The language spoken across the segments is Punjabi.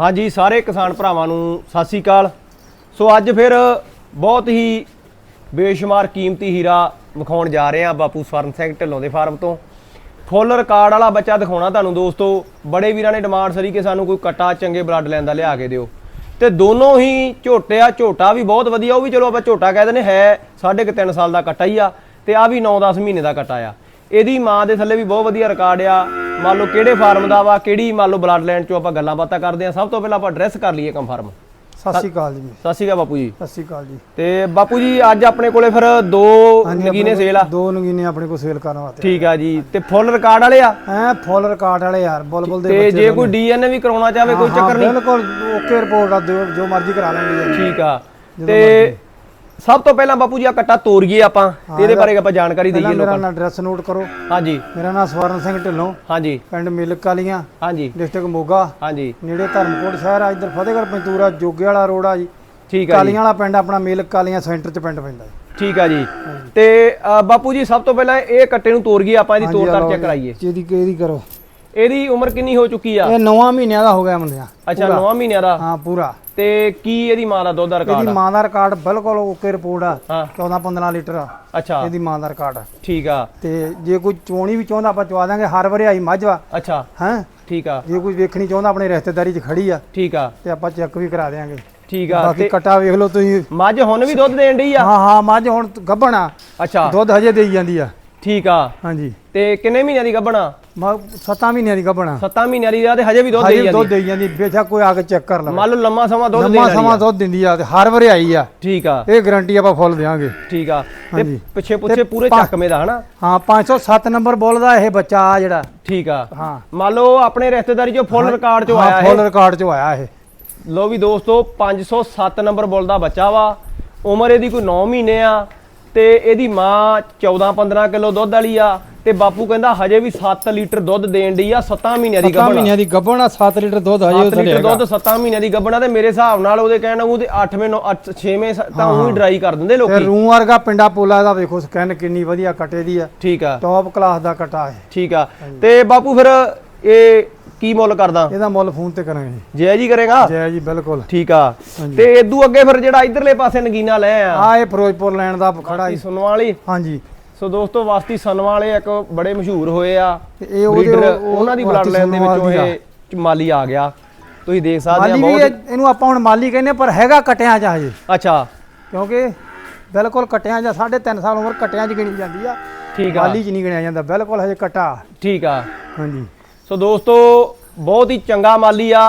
ਹਾਂਜੀ, ਸਾਰੇ ਕਿਸਾਨ ਭਰਾਵਾਂ ਨੂੰ ਸਤਿ ਸ੍ਰੀ ਅਕਾਲ। ਸੋ ਅੱਜ ਫਿਰ ਬਹੁਤ ਹੀ ਬੇਸ਼ੁਮਾਰ ਕੀਮਤੀ ਹੀਰਾ ਵਿਖਾਉਣ ਜਾ ਰਹੇ ਆ ਬਾਪੂ ਸਵਰਨ ਸਿੰਘ ਢਿੱਲੋਂ ਦੇ ਫਾਰਮ ਤੋਂ। ਫੁੱਲ ਰਿਕਾਰਡ ਵਾਲਾ ਬੱਚਾ ਦਿਖਾਉਣਾ ਤੁਹਾਨੂੰ ਦੋਸਤੋ। ਬੜੇ ਵੀਰਾਂ ਨੇ ਡਿਮਾਂਡ ਸਰੀ ਕਿ ਸਾਨੂੰ ਕੋਈ ਕਟਾ, ਚੰਗੇ ਬਲੱਡ ਲਾਈਨ ਦਾ ਲਿਆ ਕੇ ਦਿਓ। ਤੇ ਦੋਨੋਂ ਹੀ ਝੋਟੇ ਆ, ਝੋਟਾ ਵੀ ਬਹੁਤ ਵਧੀਆ, ਉਹ ਵੀ ਚਲੋ ਆਪਾਂ ਝੋਟਾ ਕਹਿ ਦਿੰਦੇ, ਹੈ ਸਾਢੇ ਕੁ ਤਿੰਨ ਸਾਲ ਦਾ ਕੱਟਾ ਹੀ ਆ ਤੇ ਆ ਵੀ 9-10 ਮਹੀਨੇ ਦਾ ਕੱਟਾ ਆ। ਇਹਦੀ ਮਾਂ ਦੇ ਥੱਲੇ ਵੀ ਬਹੁਤ ਵਧੀਆ ਰਿਕਾਰਡ ਆ। ਮੰਨ ਲਓ ਕਿਹੜੇ ਫਾਰਮ ਦਾ ਵਾ ਕਿਹੜੀ ਮੰਨ ਲਓ ਬਲੱਡ ਲਾਈਨ ਚੋਂ ਆਪਾਂ ਗੱਲਾਂ ਬਾਤਾਂ ਕਰਦੇ ਆ ਸਭ ਤੋਂ ਪਹਿਲਾਂ ਆਪਾਂ ਐਡਰੈਸ ਕਰ ਲਈਏ ਕੰਫਰਮ ਸਤਿ ਸ਼੍ਰੀ ਅਕਾਲ ਜੀ। ਸਤਿ ਸ਼੍ਰੀ ਅਕਾਲ ਬਾਪੂ ਜੀ। ਸਤਿ ਸ਼੍ਰੀ ਅਕਾਲ ਜੀ। ਤੇ ਬਾਪੂ ਜੀ ਅੱਜ ਆਪਣੇ ਕੋਲੇ ਫਿਰ ਦੋ ਨਗੀਨੇ ਸੇਲ ਆ। ਦੋ ਨਗੀਨੇ ਆਪਣੇ ਕੋਲ ਸੇਲ ਕਰਨ ਵਾਸਤੇ ਠੀਕ ਆ ਜੀ। ਤੇ ਫੁੱਲ ਰਿਕਾਰਡ ਵਾਲੇ ਆ? ਐ ਫੁੱਲ ਰਿਕਾਰਡ ਵਾਲੇ ਯਾਰ ਬੁਲਬੁਲ ਦੇ ਤੇ ਜੇ ਕੋਈ ਡੀਐਨਏ ਵੀ ਕਰਾਉਣਾ ਚਾਹਵੇ ਕੋਈ ਚੱਕਰ ਨਹੀਂ। ਬਿਲਕੁਲ ਓਕੇ ਰਿਪੋਰਟ ਆ ਦਿਓ ਜੋ ਮਰਜ਼ੀ ਕਰਾ ਲੈਣਗੇ। ਜੀ ਠੀਕ ਆ। ਤੇ ਸਭ ਤੋਂ ਪਹਿਲਾਂ ਬਾਪੂ ਜੀ ਆ ਕੱਟਾ ਤੋਰੀਏ ਆਪਾਂ। ਤੇ ਇਹਦੇ ਬਾਰੇ ਆਪਾਂ ਜਾਣਕਾਰੀ ਦਈਏ ਮੇਰਾ ਲੋਕਾਂ ਨੂੰ। ਨਾਮ ਐਡਰੈਸ ਨੋਟ ਕਰੋ। ਹਾਂਜੀ। ਮੇਰਾ ਨਾਮ ਸਵਰਨ ਸਿੰਘ ਢਿੱਲੋਂ। ਹਾਂਜੀ। ਪਿੰਡ ਮਿਲਕ ਵਾਲੀਆਂ। ਹਾਂਜੀ। ਡਿਸਟ੍ਰਿਕਟ ਮੋਗਾ। ਹਾਂਜੀ। ਨੇੜੇ ਧਰਮਕੋਟ ਸ਼ਹਿਰ ਆ ਇੱਧਰ ਫਤਿਹਗੜ੍ਹ ਪੰਤੂਰਾ ਜੋਗੇ ਵਾਲਾ ਰੋਡ ਆ ਜੀ। ਠੀਕ ਆ ਜੀ। ਕਾਲੀਆਂ ਵਾਲਾ ਪਿੰਡ ਆਪਣਾ ਮਿਲਕ ਵਾਲੀਆਂ ਸੈਂਟਰ 'ਚ ਪਿੰਡ ਪੈਂਦਾ ਜੀ। ਠੀਕ ਆ ਜੀ। ਤੇ ਬਾਪੂ ਜੀ ਸਭ ਤੋਂ ਪਹਿਲਾਂ ਇਹ ਕੱਟੇ ਨੂੰ ਤੋਰੀਏ ਆਪਾਂ ਇਹਦੀ ਤੋਰ ਤਾਰ ਚੈੱਕ ਕਰਾਈਏ ਜਿਹਦੀ ਕਿਹਦੀ ਕਰੋ। ਇਹਦੀ ਉਮਰ ਕਿੰਨੀ ਹੋ ਚੁੱਕੀ ਆ? ਇਹ 9 ਮਹੀਨਿਆਂ ਦਾ ਹੋ ਗਿਆ ਮੁੰਡਿਆ। ਅੱਛਾ 9 ਮਹੀਨਿਆਂ ਦਾ? ਹਾਂ ਪੂਰਾ। ਤੇ ਕੀ ਇਹਦੀ ਮਾਂ ਦਾ ਦੁੱਧ ਦਾ ਰਿਕਾਰਡ ਇਹਦੀ ਆ? ਮਾਂ ਦਾ ਰਿਕਾਰਡ ਬਿਲਕੁਲ ਓਕੇ ਰਿਪੋਰਟ ਆ। ਹਾਂ। 14 15 ਲੀਟਰ ਆ। ਅੱਛਾ। ਇਹਦੀ ਮਾਂ ਦਾ ਰਿਕਾਰਡ ਆ। ਠੀਕ ਆ। ਤੇ ਜੇ ਕੋਈ ਚੋਣੀ ਵੀ ਚਾਹੁੰਦਾ ਆਪਾਂ ਚਵਾ ਦਾਂਗੇ। ਹਰ ਵਾਰੀ ਆਈ ਮੱਝ ਵਾ। ਅੱਛਾ। ਹੈ? ਠੀਕ ਆ। ਜੇ ਕੋਈ ਵੇਖਣੀ ਚਾਹੁੰਦਾ ਆਪਣੇ ਰਿਸ਼ਤੇਦਾਰੀ 'ਚ ਖੜੀ ਆ। ਠੀਕ ਆ। ਤੇ ਆਪਾਂ ਚੈੱਕ ਵੀ ਕਰਾ ਦੇਾਂਗੇ ਠੀਕ ਆ। ਬਾਕੀ ਕਟਾ ਵੇਖ ਲਓ ਤੁਸੀਂ। ਮੱਝ ਹੁਣ ਵੀ ਦੁੱਧ ਦੇਣ ਡਈ ਆ? ਹਾਂ ਹਾਂ ਮੱਝ ਹੁਣ ਗੱਭਣ ਆ। ਅੱਛਾ। ਦੁੱਧ ਹਜੇ ਦੇਈ ਜਾਂਦੀ ਆ। ਠੀਕ ਆ। ਹਾਂਜੀ। ਤੇ ਕਿੰਨੇ ਮਹੀਨਿਆਂ ਦੀ ਗੱਭਣਾ ਮ 7 ਮਹੀਨਿਆਂ ਦੀ ਗੱਭਣ। ਆ 7 ਮਹੀਨਿਆਂ ਦੀ ਆ ਤੇ ਹਜੇ ਵੀ ਦੁੱਧ ਦੇਈ ਵੀ ਦੁੱਧ ਜਾਂਦੀ ਦੇਈ ਜਾਂਦੀ ਬੇਸ਼ੱਕ ਕੋਈ ਆ ਕੇ ਚੈੱਕ ਕਰ ਲਵੇ। ਮੰਨ ਲਓ ਲੰਮਾ ਸਮਾਂ ਦੁੱਧ ਦੇਣ ਲੰਮਾ ਸਮਾਂ ਦੁੱਧ ਦਿੰਦੀ ਆ ਤੇ ਹਰ ਵਾਰੀ ਆਈ ਆ। ਠੀਕ ਆ। ਇਹ ਗਾਰੰਟੀ ਆਪਾਂ ਫੁੱਲ ਦੇਾਂਗੇ ਠੀਕ ਆ। ਤੇ। ਪਿੱਛੇ ਪੁੱਛੇ ਪੂਰੇ ਚੱਕਵੇਂ ਦਾ ਹਨਾ? ਹਾਂ 507 ਨੰਬਰ ਬੋਲਦਾ ਇਹ ਬੱਚਾ ਆ ਜਿਹੜਾ। ਠੀਕ ਆ। ਹਾਂ। ਮੰਨ ਲਓ ਆਪਣੇ ਰਿਸ਼ਤੇਦਾਰੀ ਚੋਂ ਫੁੱਲ ਰਿਕਾਰਡ ਚੋਂ ਹਾਂ ਆਇਆ ਫੁੱਲ ਇਹ ਰਿਕਾਰਡ 'ਚੋਂ ਆਇਆ ਇਹ। ਲੋ ਵੀ ਦੋਸਤੋ 507 ਨੰਬਰ ਬੁੱਲ ਦਾ ਬੱਚਾ ਵਾ। ਉਮਰ ਇਹਦੀ ਕੋਈ 9 ਮਹੀਨੇ ਆ ਤੇ ਇਹਦੀ ਮਾਂ 14 15 ਕਿਲੋ ਦੁੱਧ ਵਾਲੀ ਆ। ਤੇ ਬਾਪੂ ਕਹਿੰਦਾ ਹਜੇ ਵੀ 7 ਲੀਟਰ ਦੁੱਧ ਦੇਣ ਡਈ ਆ 7 ਮਹੀਨਿਆਂ ਦੀ 7 ਗੱਭਣਾ। ਮਹੀਨਿਆਂ ਦੀ ਗੱਭਣ ਆ 7 ਲੀਟਰ ਦੁੱਧ ਹਜੇ 7 ਉੱਥੇ ਲੀਟਰ ਦੁੱਧ 7 ਮਹੀਨਿਆਂ ਦੀ ਗੱਭਣਾ ਤੇ ਮੇਰੇ ਹਿਸਾਬ ਨਾਲ ਉਹਦੇ ਕਹਿਣ ਨੂੰ ਤੇ 8ਵੇਂ 9 6ਵੇਂ ਤਾਂ ਉਹ ਹੀ। ਡਰਾਈ ਕਰ ਦਿੰਦੇ ਤੇ ਲੋਕੀ ਰੂ ਵਰਗਾ ਪਿੰਡਾ ਪੋਲਾ ਦਾ ਵੇਖੋ ਸਕੈਨ ਕਿੰਨੀ ਵਧੀਆ ਕਟੇ ਦੀ ਆ। ਠੀਕ ਆ। ਟੌਪ ਕਲਾਸ ਦਾ ਕਟਾ ਹੈ ਠੀਕ ਆ। ਤੇ ਬਾਪੂ ਫਿਰ ਇਹ ਕੀ ਮੁੱਲ ਕਰਦਾ? ਇਹਦਾ ਮੁੱਲ ਫੋਨ ਤੇ ਕਰਾਂਗੇ। ਜੈ ਜੀ ਕਰੇਗਾ? ਜੈ ਜੀ ਬਿਲਕੁਲ। ਠੀਕ ਆ। ਤੇ ਇਦੋਂ ਅੱਗੇ ਫਿਰ ਜਿਹੜਾ ਇਧਰਲੇ ਪਾਸੇ ਨਗੀਨਾ ਲੈ ਆ ਆ ਇਹ ਫਿਰੋਜ਼ਪੁਰ ਲੈਣ ਦਾ ਖੜਾ ਜੀ ਸੁਣਨ ਵਾਲੀ। ਹਾਂਜੀ। ਸੋ ਦੋਸਤੋ ਵਾਸਤੀ ਸਨ ਵਾਲੇ ਇੱਕ ਬੜੇ ਮਸ਼ਹੂਰ ਹੋਏ ਆ। ਤੇ ਇਹ ਉਹਦੇ ਉਹਨਾਂ ਦੀ ਬਲੱਡ ਲਾਈਨ ਦੇ ਵਿੱਚੋਂ ਇਹ ਮਾਲੀ ਆ ਗਿਆ। ਤੁਸੀਂ ਦੇਖ ਸਕਦੇ ਆ ਬਹੁਤ ਇਹ- ਇਹਨੂੰ ਆਪਾਂ ਹੁਣ ਮਾਲੀ ਕਹਿੰਦੇ ਪਰ ਹੈਗਾ ਕਟਿਆਂ ਚ ਹਜੇ। ਅੱਛਾ। ਕਿਉਂਕਿ ਬਿਲਕੁਲ ਕਟਿਆਂ ਜਾਂ 3.5 ਸਾਲ ਉਮਰ ਕਟਿਆਂ ਚ ਗਿਣੀ ਜਾਂਦੀ ਆ। ਠੀਕ ਆ। ਮਾਲੀ ਚ ਨਹੀਂ ਗਿਣਿਆ ਜਾਂਦਾ ਬਿਲਕੁਲ ਹਜੇ ਕਟਾ। ਠੀਕ ਆ। ਹਾਂਜੀ। ਸੋ ਦੋਸਤੋ ਬਹੁਤ ਹੀ ਚੰਗਾ ਮਾਲੀ ਆ।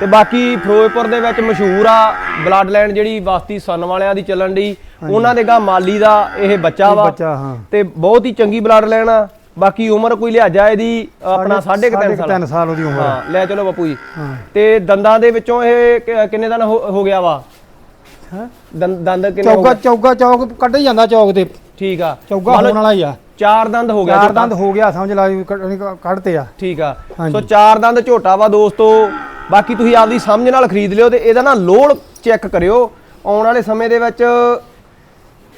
ਤੇ ਬਾਕੀ ਫਿਰੋਜ਼ਪੁਰ ਦੇ ਵਿੱਚ ਮਸ਼ਹੂਰ ਆ ਬਲੱਡ ਲਾਈਨ ਜਿਹੜੀ ਵਾਸਤੀ ਸਨ ਵਾਲਿਆਂ ਦੀ ਚੱਲਣ ਦੀ ਉਹਨਾਂ ਦੇ ਗਾ ਮਾਲੀ ਦਾ ਇਹ ਬੱਚਾ ਵਾ। ਤੇ ਬਹੁਤ ਹੀ ਚੰਗੀ ਬਲੱਡ ਲਾਈਨ ਆ। ਬਾਕੀ ਉਮਰ ਕੋਈ ਲਿਹਾਜ਼ਾ ਇਹਦੀ ਆਪਣਾ 3.5 ਸਾਲ 3 ਸਾਲ ਉਹਦੀ ਉਮਰ। ਹਾਂ ਲੈ ਚਲੋ ਬਾਪੂ ਜੀ। ਤੇ ਦੰਦਾਂ ਦੇ ਵਿੱਚੋਂ ਇਹ ਕਿੰਨੇ ਦਿਨ ਹੋ ਗਿਆ ਵਾ? ਹੈਂ? ਦੰਦ ਦੰਦ ਕਿੰਨੇ ਗਏ? ਚੌਗਾ ਚੌਕ ਕੱਢ ਜਾਂਦਾ ਚੌਕ ਤੇ। ਠੀਕ ਆ। ਚੌਗਾ ਹੋਣ ਵਾਲਾ ਹੀ ਆ। ਚਾਰ ਦੰਦ ਹੋ ਗਿਆ ਚਾਰ। ਦੰਦ ਹੋ ਗਿਆ ਸਮਝ ਲਾ ਕੱਢਤੇ ਆ। ਠੀਕ ਆ। ਸੋ ਚਾਰ ਦੰਦ ਝੋਟਾ ਵਾ ਦੋਸਤੋ। ਬਾਕੀ ਤੁਸੀਂ ਆਪਦੀ ਸਮਝ ਨਾਲ ਖਰੀਦ ਲਿਓ ਤੇ ਇਹਦਾ ਨਾ ਲੋਡ ਚੈੱਕ ਕਰਿਓ। ਆਉਣ ਵਾਲੇ ਸਮੇਂ ਦੇ ਵਿੱਚ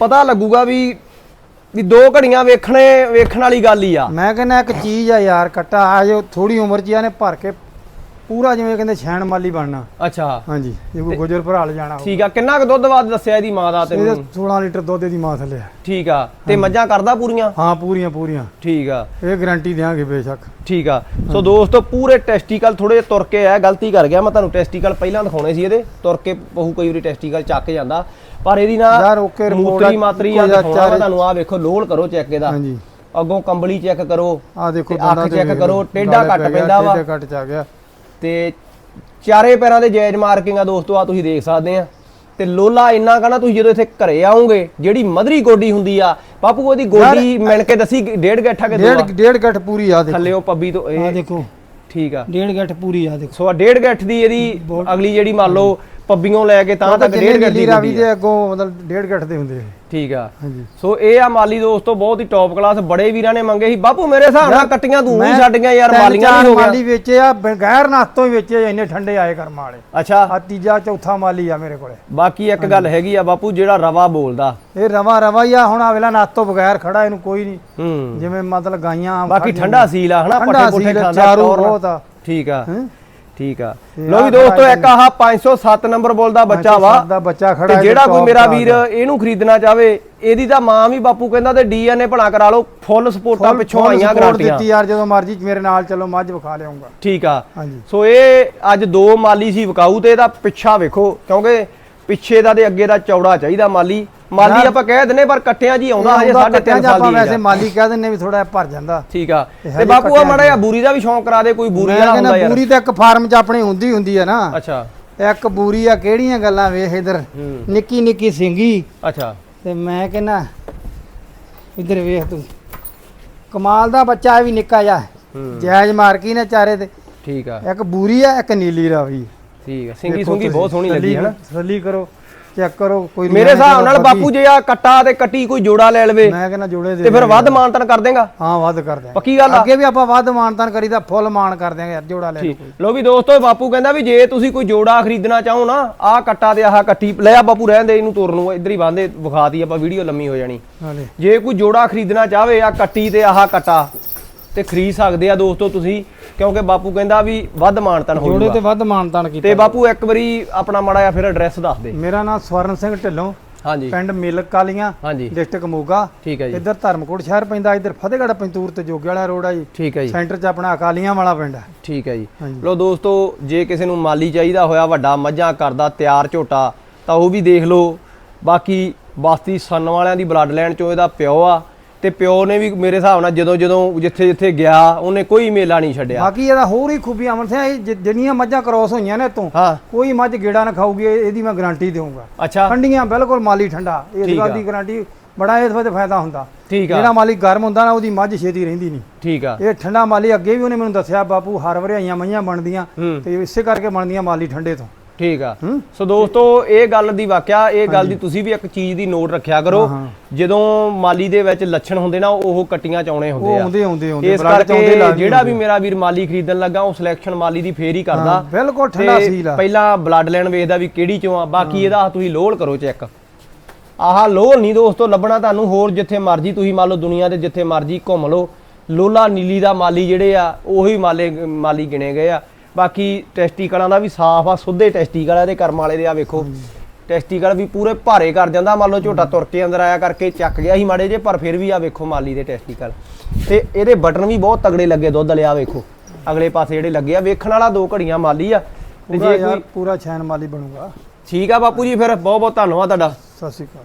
ਪਤਾ ਲੱਗੂਗਾ ਵੀ ਵੀ ਦੋ ਘੜੀਆਂ ਵੇਖਣੇ ਵੇਖਣ ਵਾਲੀ ਗੱਲ ਹੀ ਆ। ਮੈਂ ਕਹਿੰਦਾ ਇੱਕ ਚੀਜ਼ ਆ ਯਾਰ ਕੱਟਾ। ਆ ਜੋ ਥੋੜੀ ਉਮਰ 'ਚ ਇਹਨੇ ਭਰ ਕੇ ਪੂਰਾ ਜਿਵੇਂ ਕਹਿੰਦੇ ਛੈਣ ਮਾਲੀ ਬਣਨਾ। ਅੱਛਾ। ਹਾਂਜੀ ਜੇ ਕੋਈ ਗੁਜਰ ਭਰਾਲ ਜਾਣਾ ਹੋਵੇ। ਠੀਕ ਆ ਕਿੰਨਾ ਕੁ ਦੁੱਧ ਬਾਅਦ ਦੱਸਿਆ ਇਹਦੀ ਮਾਂ ਦਾ ਇਹਦੇ ਤੈਨੂੰ 16 ਲੀਟਰ ਦੁੱਧ ਦੀ ਮਾਂ ਥੱਲੇ ਆ। ਠੀਕ ਆ ਤੇ ਮੱਝਾਂ ਕਰਦਾ ਪੂਰੀਆਂ? ਹਾਂ ਪੂਰੀਆਂ ਪੂਰੀਆਂ। ਠੀਕ ਆ। ਇਹ ਗਾਰੰਟੀ ਦੇਾਂਗੇ ਬੇਸ਼ੱਕ। ਠੀਕ ਆ। ਸੋ ਦੋਸਤੋ ਪੂਰੇ ਟੈਸਟੀਕਲ ਥੋੜੇ ਤੁਰ ਕੇ ਆ ਗਲਤੀ ਕਰ ਗਿਆ ਮੈਂ ਤੁਹਾਨੂੰ। ਟੈਸਟੀਕਲ ਪਹਿਲਾਂ ਦਿਖਾਉਣੇ ਸੀ ਇਹਦੇ। ਤੁਰ ਕੇ ਬਹੁ ਕਈ ਵਾਰੀ ਟੈਸਟੀਕਲ ਚੱਕ ਜਾਂਦਾ। ਪਰ ਇਹਦੀ ਨਾ ਯਾਰ ਮੂਤਰੀ ਮਾਤਰੀ ਆ ਮੈਂ ਚਾਰੇ- ਤੁਹਾਨੂੰ। ਆ ਵੇਖੋ ਲੋਡ ਕਰੋ ਚੈੱਕ ਇਹਦਾ। ਹਾਂਜੀ। ਅੱਗੋਂ ਕੰਬਲੀ ਚੈੱਕ ਕਰੋ। ਆ ਦੇਖੋ ਤੇ ਅੱਖ ਦੰਦਾਂ ਤੇ check ਵੇਖ ਕਰੋ। ਟੇਢਾ ਪੈ ਗਿਆ, ਪੈਂਦਾ ਵਾ। ਟੇਢਾ ਘੱਟ ਚ ਆ ਗਿਆ। ਤੇ ਚਾਰੇ ਪੈਰਾਂ ਦੇ ਜਾਇਜ਼ ਮਾਰਕਿੰਗ ਆ ਦੋਸਤੋ ਆ ਤੁਸੀਂ ਦੇਖ ਸਕਦੇ ਆ ਤੇ ਲੋਲਾ ਇੰਨਾ ਕਹਣਾ ਤੁਸੀਂ ਜਦੋਂ ਇੱਥੇ ਘਰੇ ਆਉਂਗੇ ਜਿਹੜੀ ਮਧਰੀ ਗੋਡੀ ਹੁੰਦੀ ਆ ਬਾਪੂ ਉਹਦੀ ਗੋਡੀ ਮਿਣ ਕੇ ਦੱਸੀ ਡੇਢ ਗੱਠਾ ਕਿ ਦੋ ਡੇਢ? ਡੇਢ ਗੱਠ ਪੂਰੀ ਆ ਦੇਖੋ ਥੱਲੇ ਉਹ ਪੱਬੀ ਤੋਂ ਆ ਇਹ ਦੇਖੋ ਠੀਕ ਆ ਡੇਢ ਗੱਠ ਪੂਰੀ ਆ ਦੇਖੋ ਸੋ ਆ ਡੇਢ ਗੱਠ ਦੀ ਇਹਦੀ ਅਗਲੀ ਜਿਹੜੀ ਮੰਨ ਲਓ ਪੱਬੀਆਂ ਲੈ ਕੇ ਤਾਂ ਤੱਕ ਡੇਢ ਗੱਠ ਦੀ ਰਾਵੀ। ਦੇ ਅੱਗੋਂ ਮਤਲਬ ਡੇਢ ਗੱਠ ਦੇ ਹੁੰਦੇ ਆ। ਠੀਕ ਆ। ਸੋ ਇਹ ਆ ਮਾਲੀ ਦੋਸਤੋ ਬਹੁਤ ਹੀ ਟੌਪ ਕਲਾਸ ਬੜੇ ਵੀਰਾਂ ਨੇ ਮੰਗੇ ਸੀ। ਬਾਪੂ ਮੇਰੇ ਹਿਸਾਬ ਨਾਲ ਕੱਟੀਆਂ ਤੂੰ ਹੀ ਛੱਡ ਗਿਆ ਯਾਰ ਮਾਲੀਆਂ ਹੋ ਗਿਆ। ਮਾਲੀ ਵੇਚੇ ਆ ਬਗੈਰ ਨਾਸਤੋਂ ਹੀ ਵੇਚੇ ਇੰਨੇ ਠੰਡੇ ਆਏ ਕਰਮ ਵਾਲੇ। ਅੱਛਾ। ਆ ਤੀਜਾ ਚੌਥਾ ਮਾਲੀ ਆ ਮੇਰੇ ਕੋਲੇ। ਬਾਕੀ ਇੱਕ ਗੱਲ ਹੈਗੀ ਆ ਬਾਪੂ ਜਿਹੜਾ ਰਵਾ ਬੋਲਦਾ। ਇਹ ਰਵਾ ਰਵਾ ਹੀ ਆ ਹੁਣ ਆ ਵੇਲਾ ਨਾਸ ਤੋਂ ਬਗੈਰ ਖੜਾ ਇਹਨੂੰ ਕੋਈ ਨਹੀਂ। ਜਿਵੇਂ ਮਤਲਬ ਗਾਈਆਂ ਬਾਕੀ ਠੰਡਾ ਸੀਲ ਆ ਹਨਾ ਪੱਠੇ ਪੁੱਠੇ ਖਾਂਦਾ ਚਾਰੂ। ਬਹੁਤ ਆ। ਠੀਕ ਆ? ਠੀਕ ਆ। ਲੋ ਵੀ ਦੋਸਤੋ ਇੱਕ ਆਹ 507 ਨੰਬਰ ਬੋਲਦਾ ਬੱਚਾ ਵਾ। 507 ਦਾ ਬੱਚਾ ਖੜਾ ਤੇ ਜਿਹੜਾ ਕੋਈ ਮੇਰਾ ਵੀਰ। ਇਹਨੂੰ ਖਰੀਦਣਾ ਚਾਹਵੇ ਇਹਦੀ ਤਾਂ ਮਾਂ ਵੀ ਬਾਪੂ ਕਹਿੰਦਾ ਤੇ ਡੀਐਨਏ ਭਲਾ ਕਰਾ ਲਓ ਫੁੱਲ ਸਪੋਰਟਾਂ ਪਿੱਛੋਂ ਆਈਆਂ ਗਾਰੰਟੀਆਂ। ਦਿੱਤੀ ਯਾਰ ਜਦੋਂ ਮਰਜ਼ੀ ਮੇਰੇ ਨਾਲ ਚਲੋ ਮੱਝ ਵਿਖਾ ਲਿਆਉਂਗਾ ਠੀਕ ਆ। ਸੋ ਇਹ ਅੱਜ ਦੋ ਮਾਲੀ ਸੀ ਵਿਕਾਊ ਤੇ ਇਹਦਾ ਪਿੱਛਾ ਵੇਖੋ ਕਿਉਂਕਿ ਪਿੱਛੇ ਦਾ ਤੇ ਅੱਗੇ ਦਾ ਚੌੜਾ ਚਾਹੀਦਾ ਮਾਲੀ। ਮਾਲੀ ਆਪਾਂ ਕਹਿ ਦਿੰਨੇ ਪਰ ਕੱਟਿਆਂ ਜੀ ਆਉਂਦਾ ਹਜੇ ਉਹਦਾ 3.5 ਕੱਟਿਆਂ 'ਚ ਸਾਲ ਆਪਾਂ ਦੀ ਵੈਸੇ। ਮਾਲੀ ਕਹਿ ਦਿੰਨੇ ਵੀ ਥੋੜਾ ਭਰ ਜਾਂਦਾ। ਠੀਕ ਆ। ਤੇ ਬਾਪੂ ਆ ਮੜਾ ਜਿਹਾ ਬੂਰੀ ਦਾ ਵੀ ਸ਼ੌਂਕ ਕਰਾ ਦੇ ਕੋਈ ਬੂਰੀ ਵਾਲਾ ਹੁੰਦਾ ਯਾਰ। ਬੂਰੀ ਤਾਂ ਇੱਕ ਫਾਰਮ 'ਚ ਆਪਣੀ ਹੁੰਦੀ ਹੁੰਦੀ ਆ ਨਾ। ਅੱਛਾ। ਇੱਕ ਬੂਰੀ ਆ ਕਿਹੜੀਆਂ ਗੱਲਾਂ ਵੇਖ ਇਧਰ। ਨਿੱਕੀ ਨਿੱਕੀ ਸਿੰਗੀ। ਅੱਛਾ। ਤੇ ਮੈਂ ਕਹਿੰਦਾ ਇਧਰ ਵੇਖ ਤੂੰ। ਕਮਾਲ ਦਾ ਬੱਚਾ ਵੀ ਨਿੱਕਾ ਜਿਹਾ। ਹੂੰ। ਜਾਇਜ਼ ਮਾਰਕੀ ਨੇ ਚਾਰੇ ਤੇ। ਠੀਕ ਆ। ਇੱਕ ਬੂਰੀ ਆ ਇੱਕ ਨੀਲੀ ਰਾਵੀ। ਠੀਕ ਆ। ਸਿੰਗੀ ਦੇਖੋ ਸੁੰਗੀ ਬਹੁਤ ਤੁਸੀਂ, ਸੋਹਣੀ ਲੱਗੀ ਹੈ ਨਾ। ਤਸੱਲੀ ਕਰੋ ਚੈੱਕ ਕਰੋ ਕੋਈ ਮੇਰੇ ਹਿਸਾਬ ਨਾਲ ਬਾਪੂ ਜੇ ਆ ਕੱਟਾ ਤੇ ਕੱਟੀ ਕੋਈ ਜੋੜਾ ਲੈ ਲਵੇ ਮੈਂ ਕਹਿੰਦਾ ਜੋੜੇ ਦੇ ਤੇ ਫਿਰ। ਵੱਧ ਮਾਨਤਨ ਕਰ ਦੇਗਾ? ਹਾਂ ਵੱਧ ਕਰ ਦਿਆਂਗੇ ਪੱਕੀ ਗੱਲ ਆ। ਅੱਗੇ ਵੀ ਆਪਾਂ ਵੱਧ ਮਾਨਤਾਨ ਕਰੀਦਾ ਫੁੱਲ ਮਾਨ ਕਰ ਦਿਆਂਗੇ ਯਾਰ ਜੋੜਾ ਲੈ। ਲੋ ਵੀ ਦੋਸਤੋ ਬਾਪੂ ਕਹਿੰਦਾ ਵੀ ਜੇ ਤੁਸੀਂ ਕੋਈ ਜੋੜਾ ਖਰੀਦਣਾ ਚਾਹੋ ਨਾ ਆਹ ਕੱਟਾ ਤੇ ਆਹ ਕੱਟੀ ਲੈ ਆ ਬਾਪੂ ਰਹਿਣ ਦੇ ਇਹਨੂੰ ਤੋਰਨ ਨੂੰ ਇੱਧਰ ਹੀ ਬੰਦੇ ਵਿਖਾਤੀ ਆਪਾਂ ਵੀਡੀਓ ਲੰਮੀ ਹੋ ਜਾਣੀ। ਹਾਲੇ ਜੇ। ਕੋਈ ਜੋੜਾ ਖਰੀਦਣਾ ਚਾਹਵੇ ਆ ਕੱਟੀ ਤੇ ਆਹ ਕੱਟਾ ਤੇ ਖਰੀਦ ਸਕਦੇ ਆ ਦੋਸਤੋ ਤੁਸੀਂ ਕਿਉਂਕਿ ਬਾਪੂ ਕਹਿੰਦਾ ਵੀ ਵੱਧ ਮਾਨਤਨ ਹੋ ਜੋੜੇ ਤੇ ਵੱਧ ਮਾਨਤਾਨ ਕੀਤਾ ਤੇ ਬਾਪੂ ਇੱਕ ਵਾਰੀ ਆਪਣਾ ਮਾੜਾ ਜਿਹਾ ਫਿਰ ਐਡਰੈਸ ਦੱਸ ਦੇ। ਮੇਰਾ ਨਾਮ ਸਵਰਨ ਸਿੰਘ ਢਿੱਲੋਂ ਹਾਂਜੀ। ਪਿੰਡ ਮਿਲਕ ਕਾਲੀਆਂ ਹਾਂਜੀ। ਡਿਸਟ੍ਰਿਕਟ ਮੋਗਾ ਠੀਕ ਹੈ ਜੀ। ਇੱਧਰ ਧਰਮਕੋਟ ਸ਼ਹਿਰ ਪੈਂਦਾ ਇੱਧਰ ਫਤਿਹਗੜ੍ਹ ਪੰਤੂਰ ਤੇ ਜੋਗੇ ਵਾਲਾ ਰੋਡ ਆ ਜੀ। ਠੀਕ ਹੈ ਜੀ। ਸੈਂਟਰ 'ਚ ਆਪਣਾ ਅਕਾਲੀਆਂ ਵਾਲਾ ਪਿੰਡ ਆ। ਠੀਕ ਹੈ ਜੀ। ਲੋ ਦੋਸਤੋ ਜੇ ਕਿਸੇ ਨੂੰ ਮਾਲੀ ਚਾਹੀਦਾ ਹੋਇਆ ਵੱਡਾ ਮੱਝਾਂ ਕਰਦਾ ਤਿਆਰ ਝੋਟਾ ਤਾਂ ਉਹ ਵੀ ਦੇਖ ਲਓ। ਬਾਕੀ ਬਸਤੀ ਸੰਨ ਵਾਲਿਆਂ ਦੀ ਬਲੱਡ ਲਾਈਨ ਚੋਂ ਇਹਦਾ ਪਿਓ ਆ। ਤੇ ਪਿਓ ਨੇ ਵੀ ਮੇਰੇ ਹਿਸਾਬ ਨਾਲ ਜਦੋਂ ਜਦੋਂ ਜਿੱਥੇ ਜਿੱਥੇ ਗਿਆ ਉਹਨੇ ਕੋਈ ਮੇਲਾ ਨਹੀਂ ਛੱਡਿਆ। ਬਾਕੀ ਇਹਦਾ ਹੋਰ ਹੀ ਖੂਬੀ ਅਮਰ ਸਿੰਘ ਇਹ ਜਿ- ਜਿੰਨੀਆਂ ਮੱਝਾਂ ਕ੍ਰੋਸ ਹੋਈਆਂ ਨੇ ਇਤੋਂ ਹਾਂ। ਕੋਈ ਮੱਝ ਗੇੜਾ ਨਾ ਖਾਊਗੀ ਇਹ- ਇਹਦੀ ਮੈਂ ਗਾਰੰਟੀ ਦੇਵਾਂਗਾ ਅੱਛਾ। ਠੰਡੀਆਂ ਬਿਲਕੁਲ ਮਾਲੀ ਠੰਡਾ ਇਸ ਠੀਕ ਗੱਲ ਆ। ਦੀ ਗਾਰੰਟੀ ਬੜਾ ਇਸ ਵਿੱਚ ਫਾਇਦਾ ਹੁੰਦਾ। ਠੀਕ ਜਿਹੜਾ ਆ ਮਾਲੀ ਗਰਮ ਹੁੰਦਾ ਨਾ ਉਹਦੀ ਮੱਝ ਛੇਤੀ ਰਹਿੰਦੀ ਨਹੀਂ। ਠੀਕ ਆ। ਇਹ ਠੰਡਾ ਮਾਲੀ ਅੱਗੇ ਵੀ ਉਹਨੇ ਮੈਨੂੰ ਦੱਸਿਆ ਬਾਪੂ ਹਰ ਵਰਿਆਈਆਂ ਮਈਆਂ ਬਣਦੀਆਂ ਹੂੰ। ਤੇ ਇਸੇ ਕਰਕੇ ਬਣਦੀਆਂ ਮਾਲੀ ਠੰਡੇ ਤੋਂ। ਠੀਕ ਆ। ਸੋ ਦੋਸਤੋ ਇਹ ਗੱਲ ਦੀ ਵਾਕਿਆ ਇਹ ਗੱਲ ਦੀ ਤੁਸੀਂ ਵੀ ਇੱਕ ਚੀਜ਼ ਦੀ ਨੋਟ ਰੱਖਿਆ ਕਰੋ। ਜਦੋਂ ਮਾਲੀ ਦੇ ਵਿੱਚ ਲੱਛਣ ਹੁੰਦੇ ਨਾ ਉਹ ਕੱਟੀਆਂ ਚਾਉਣੇ ਹੁੰਦੇ ਆ। ਆਉਂਦੇ ਆਉਂਦੇ ਆਉਂਦੇ। ਇਸ ਕਰਕੇ ਜਿਹੜਾ ਵੀ ਮੇਰਾ ਵੀਰ ਮਾਲੀ ਖਰੀਦਣ ਲੱਗਾ ਉਹ ਸਿਲੈਕਸ਼ਨ ਮਾਲੀ ਦੀ ਫੇਰ ਹੀ ਕਰਦਾ। ਬਿਲਕੁਲ ਠੰਡਾ ਸੀਲ ਆ। ਪਹਿਲਾਂ ਬਲੱਡ ਲਾਈਨ ਵੇਖਦਾ ਵੀ ਕਿਹੜੀ ਚੋਂ ਆ। ਬਾਕੀ ਇਹਦਾ ਤੁਸੀਂ ਲੋਲ ਕਰੋ ਚੈੱਕ ਆਹ ਲੋਲ ਨਹੀਂ ਦੋਸਤੋ ਲੱਭਣਾ ਤੁਹਾਨੂੰ ਹੋਰ ਜਿੱਥੇ ਮਰਜ਼ੀ ਤੁਸੀਂ ਮੰਨ ਲਓ ਦੁਨੀਆ ਦੇ ਜਿੱਥੇ ਮਰਜ਼ੀ ਘੁੰਮ ਲਓ। ਲੋਲਾ ਨੀਲੀ ਦਾ ਮਾਲੀ ਜਿਹੜੇ ਆ ਉਹੀ ਮਾਲੇ ਮਾਲੀ ਗਿਣੇ ਗਏ ਆ। ਬਾਕੀ ਟੈਸਟੀਕਲਾਂ ਦਾ ਵੀ ਸਾਫ਼ ਆ ਸੁੱਧੇ ਟੈਸਟੀਕਲ ਆ ਇਹਦੇ ਕਰਮ ਵਾਲੇ ਦੇ ਆ ਵੇਖੋ। ਟੈਸਟੀਕਲ ਵੀ ਪੂਰੇ ਭਾਰੇ ਕਰ ਜਾਂਦਾ ਮੰਨ ਲਓ ਝੋਟਾ ਤੁਰ ਕੇ ਅੰਦਰ ਆਇਆ ਕਰਕੇ ਚੱਕ ਗਿਆ ਸੀ ਮਾੜੇ ਜੇ ਪਰ ਫਿਰ ਵੀ ਆ ਵੇਖੋ ਮਾਲੀ ਦੇ ਟੈਸਟੀਕਲ ਤੇ ਇਹਦੇ ਬਟਨ ਵੀ ਬਹੁਤ ਤਗੜੇ ਲੱਗੇ ਦੁੱਧ ਲਿਆ ਵੇਖੋ। ਅਗਲੇ ਪਾਸੇ ਜਿਹੜੇ ਲੱਗੇ ਆ ਵੇਖਣ ਵਾਲਾ ਦੋ ਘੜੀਆਂ ਮਾਲੀ ਆ। ਤੇ ਪੂਰਾ ਜੇ ਯਾਰ ਕੋਈ ਪੂਰਾ ਛੈਨ ਮਾਲੀ ਬਣੂਗਾ। ਠੀਕ ਆ ਬਾਪੂ ਜੀ ਫਿਰ ਬਹੁਤ ਬਹੁਤ ਧੰਨਵਾਦ ਤੁਹਾਡਾ। ਸਤਿ ਸ਼੍ਰੀ ਅਕਾਲ।